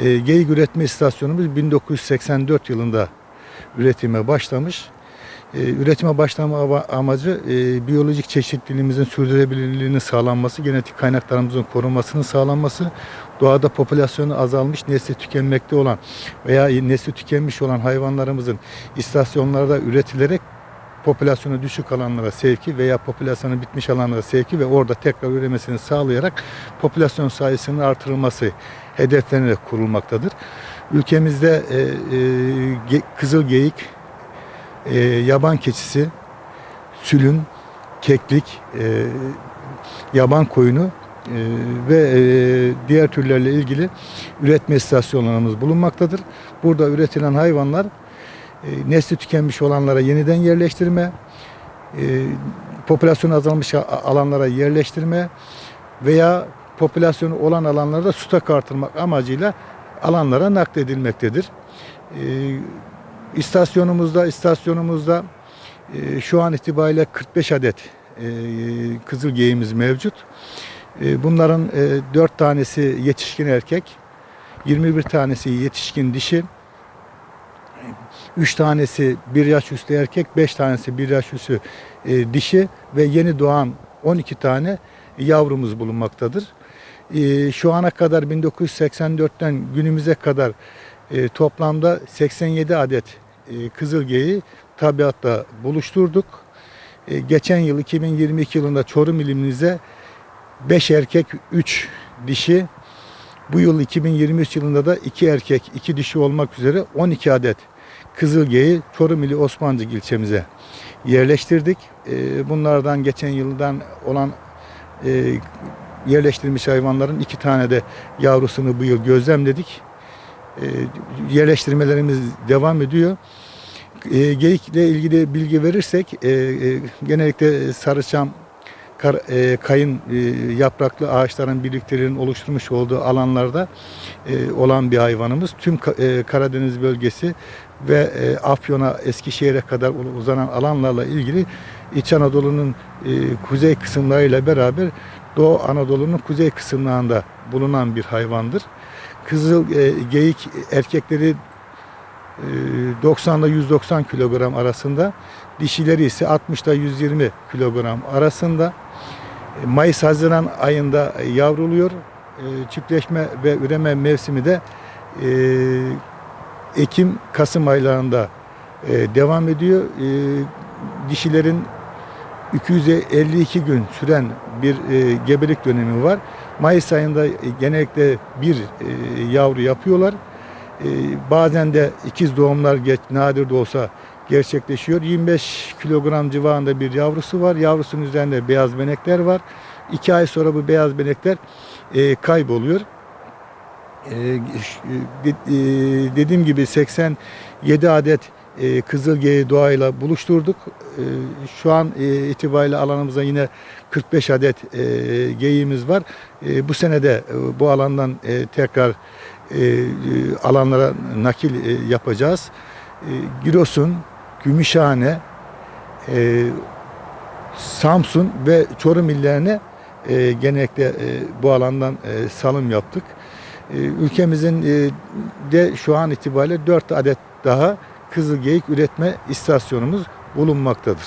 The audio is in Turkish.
E, geyik üretme istasyonumuz 1984 yılında üretime başlamış. E, üretime başlama amacı e, biyolojik çeşitliliğimizin sürdürülebilirliğinin sağlanması, genetik kaynaklarımızın korunmasının sağlanması, doğada popülasyonu azalmış, nesli tükenmekte olan veya nesli tükenmiş olan hayvanlarımızın istasyonlarda üretilerek popülasyonu düşük alanlara sevki veya popülasyonu bitmiş alanlara sevki ve orada tekrar üremesini sağlayarak popülasyon sayısının artırılması hedeflenerek kurulmaktadır. Ülkemizde e, e, kızıl geyik, e, yaban keçisi, sülün, keklik, e, yaban koyunu e, ve e, diğer türlerle ilgili üretme istasyonlarımız bulunmaktadır. Burada üretilen hayvanlar e, nesli tükenmiş olanlara yeniden yerleştirme, e, popülasyonu azalmış alanlara yerleştirme veya popülasyonu olan alanlarda stok artırmak amacıyla alanlara nakledilmektedir. E, istasyonumuzda istasyonumuzda e, şu an itibariyle 45 adet e, kızıl geyiğimiz mevcut. E, bunların e, 4 tanesi yetişkin erkek, 21 tanesi yetişkin dişi, 3 tanesi 1 yaş üstü erkek, 5 tanesi 1 yaş üstü e, dişi ve yeni doğan 12 tane yavrumuz bulunmaktadır. E, şu ana kadar 1984'ten günümüze kadar e, toplamda 87 adet e, kızılgeyi tabiatta buluşturduk. E, geçen yıl 2022 yılında Çorum ilimimize 5 erkek 3 dişi bu yıl 2023 yılında da 2 erkek 2 dişi olmak üzere 12 adet kızılgeyi Çorum ili Osmancık ilçemize yerleştirdik. E, bunlardan geçen yıldan olan e, yerleştirilmiş hayvanların iki tane de yavrusunu bu yıl gözlemledik. E, yerleştirmelerimiz devam ediyor. E, geyikle ilgili bilgi verirsek e, e, genellikle sarıçam kar, e, kayın e, yapraklı ağaçların birliklerinin oluşturmuş olduğu alanlarda e, olan bir hayvanımız. Tüm e, Karadeniz bölgesi ve e, Afyon'a, Eskişehir'e kadar uzanan alanlarla ilgili İç Anadolu'nun e, kuzey kısımlarıyla beraber Doğu Anadolu'nun kuzey kısımlarında bulunan bir hayvandır. Kızıl e, geyik erkekleri e, 90 ile 190 kilogram arasında, dişileri ise 60 ile 120 kilogram arasında. E, Mayıs-Haziran ayında yavruluyor. E, Çiftleşme ve üreme mevsimi de e, Ekim-Kasım aylarında e, devam ediyor. E, Dişilerin 252 gün süren bir e, gebelik dönemi var. Mayıs ayında e, genellikle bir e, yavru yapıyorlar. E, bazen de ikiz doğumlar geç, nadir de olsa gerçekleşiyor. 25 kilogram civarında bir yavrusu var. Yavrusunun üzerinde beyaz benekler var. İki ay sonra bu beyaz benekler e, kayboluyor. E, e, e, dediğim gibi 87 adet e, kızılgeyi doğayla buluşturduk. E, şu an e, itibariyle alanımıza yine 45 adet e, geyiğimiz var. E, bu sene de e, bu alandan e, tekrar e, e, alanlara nakil e, yapacağız. E, Giresun, Gümüşhane, e, Samsun ve Çorum illerine e, genellikle e, bu alandan e, salım yaptık. E, ülkemizin e, de şu an itibariyle 4 adet daha kızılgeyik üretme istasyonumuz bulunmaktadır.